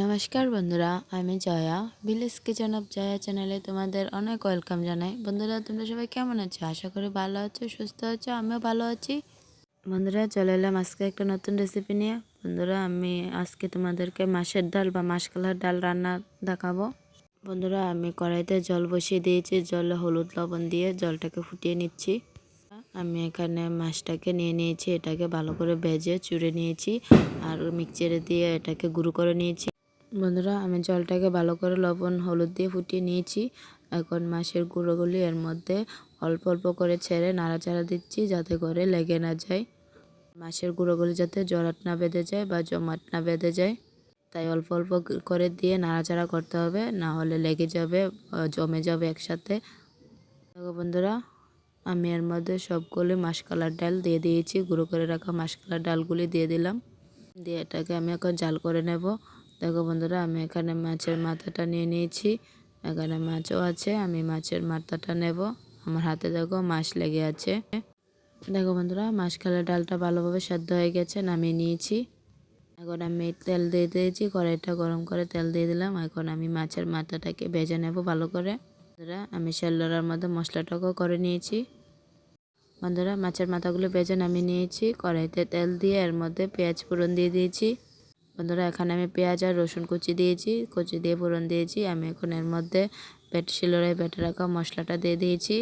নমস্কার বন্ধুরা, আমি Jaya. Village kitchen of Jaya চ্যানেলে তোমাদের অনেক ওয়েলকাম জানাই। বন্ধুরা, তোমরা সবাই কেমন আছো? আশা করি ভালো আছো, সুস্থ আছো, আমিও ভালো আছি। বন্ধুরা, চলে এলাম আজকে একটা নতুন রেসিপি নিয়ে। বন্ধুরা, আমি আজকে তোমাদেরকে মাছের ডাল বা মাসকলার ডাল রান্না দেখাবো। বন্ধুরা, আমি কড়াইতে জল বসিয়ে দিয়েছি। জলে, হলুদ, লবণ দিয়ে জলটাকে ফুটিয়ে নিচ্ছি। আমি এখানে মাছটাকে নিয়ে নিয়েছি। এটাকে ভালো করে ভেজে চুড়ে নিয়েছি। আর মিক্সচারে দিয়ে এটাকে গুঁড়ো করে নিয়েছি। বন্ধুরা, আমি জলটাকে ভালো করে লবণ হলুদ দিয়ে ফুটিয়ে নিয়েছি। এখন মাছের গুঁড়োগুলি এর মধ্যে অল্প অল্প করে ছেড়ে নাড়াচাড়া দিচ্ছি যাতে করে লেগে না যায়। মাছের গুঁড়োগুলি যাতে জরাট না বেঁধে যায় বা জমাট না বেঁধে যায়। তাই অল্প অল্প করে দিয়ে নাড়াচাড়া করতে হবে, না হলে লেগে যাবে জমে যাবে একসাথে। বন্ধুরা, আমি এর মধ্যে সবগুলি মাসকালার ডাল দিয়ে দিয়েছি। গুঁড়ো করে রাখা মাসকালার ডালগুলি দিয়ে দিলাম। দিয়ে এটাকে আমি এখন জাল করে নেব। দেখো বন্ধুরা, আমি এখানে মাছের মাথাটা নিয়ে নিয়েছি। এখানে মাছও আছে, আমি মাছের মাথাটা নেব। আমার হাতে দেখো মাছ লেগে আছে। দেখো বন্ধুরা, মাছ খেলে ডালটা ভালোভাবে সেদ্ধ হয়ে গেছে, নামিয়ে নিয়েছি। এখন আমি তেল দিয়ে দিয়েছি, কড়াইটা গরম করে তেল দিয়ে দিলাম। এখন আমি মাছের মাথাটাকে ভেজে নেব ভালো করে। বন্ধুরা, আমি শেল্লরার মধ্যে মশলাটাকেও করে নিয়েছি। বন্ধুরা, মাছের মাথাগুলো ভেজে নামিয়ে নিয়েছি। কড়াইতে তেল দিয়ে এর মধ্যে পেঁয়াজ ফোড়ন দিয়ে দিয়েছি। বন্ধুরা, এখানে আমি পেঁয়াজ আর রসুন কুচি দিয়েছি, কুচি দিয়ে ফোড়ন দিয়েছি। আমি এখন এর মধ্যে পেট শিলরে বেটে রাখা মশলাটা দিয়ে দিয়েছি,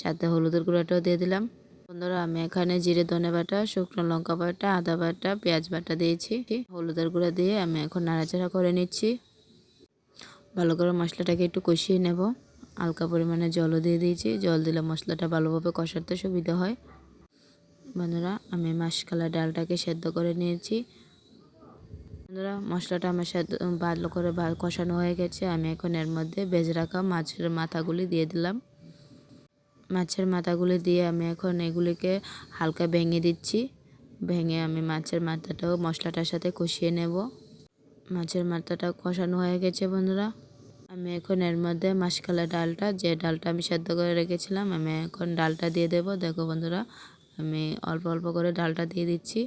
সাথে হলুদের গুঁড়াটাও দিয়ে দিলাম। বন্ধুরা, আমি এখানে জিরে ধনে বাটা, শুকনো লঙ্কা বাটা, আদা বাটা, পেঁয়াজ বাটা দিয়েছি। হলুদের গুঁড়া দিয়ে আমি এখন নাড়াচাড়া করে নিচ্ছি। ভালো করে মশলাটাকে একটু কষিয়ে নেব। হালকা পরিমাণে জলও দিয়ে দিয়েছি। জল দিলে মশলাটা ভালোভাবে কষাতে সুবিধা হয়। বন্ধুরা, আমি মাসকালা ডালটাকে সেদ্ধ করে নিয়েছি। বন্ধুরা, মশলাটা আমার সাথে ভালো করে কষানো হয়ে গেছে। আমি এখন এর মধ্যে বেজে রাখা মাছের মাথাগুলি দিয়ে দিলাম। মাছের মাথাগুলি দিয়ে আমি এখন এগুলিকে হালকা ভেঙে দিচ্ছি। ভেঙে আমি মাছের মাথাটাও মশলাটার সাথে কষিয়ে নেব। মাছের মাথাটা কষানো হয়ে গেছে, বন্ধুরা। আমি এখন এর মধ্যে মাসকালা ডালটা, যে ডালটা আমি সেদ্ধ করে রেখেছিলাম, আমি এখন ডালটা দিয়ে দেব। দেখো, বন্ধুরা, আমি অল্প অল্প করে ডালটা দিয়ে দিচ্ছি।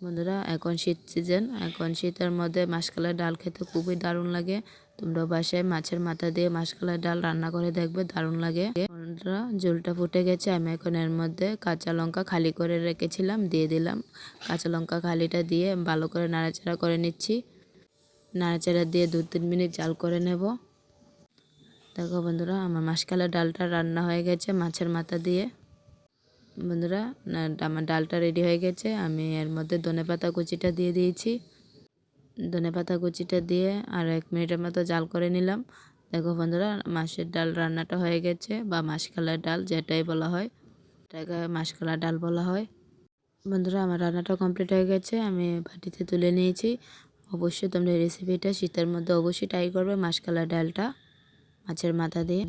বন্ধুরা, এখন শীত সিজন এখন শীতের মধ্যে মাসকালের ডাল খেতে খুবই দারুণ লাগে। তোমরা বাসায় মাছের মাথা দিয়ে মাসকালের ডাল রান্না করে দেখবে, দারুণ লাগে। বন্ধুরা, ঝোলটা ফুটে গেছে, আমি এখন এর মধ্যে কাঁচা লঙ্কা খালি করে রেখেছিলাম, দিয়ে দিলাম। কাঁচা লঙ্কা খালিটা দিয়ে ভালো করে নাড়াচাড়া করে নিচ্ছি। নাড়াচাড়া দিয়ে দু তিন মিনিট জাল করে নেব। দেখো বন্ধুরা, আমার মাসকালের ডালটা রান্না হয়ে গেছে মাছের মাথা দিয়ে। বন্ধুরা আমার ডালটা রেডি হয়ে গেছে। আমি এর মধ্যে ধনে পাতা কুচিটা দিয়ে দিয়েছি। ধনে পাতা কুচিটা দিয়ে আর এক মিনিটের মতো জাল করে নিলাম। দেখো বন্ধুরা, মাছের ডাল রান্নাটা হয়ে গেছে, বা মাসকালার ডাল, যেটাই বলা হয়। এটাকে মাসকালার ডাল বলা হয়। বন্ধুরা, আমার রান্নাটা কমপ্লিট হয়ে গেছে। আমি বাটিতে তুলে নিয়েছি। অবশ্যই তোমরা রেসিপিটা শীতের মধ্যে অবশ্যই ট্রাই করবে মাসকালার ডালটা। মাছের মাথা দিয়ে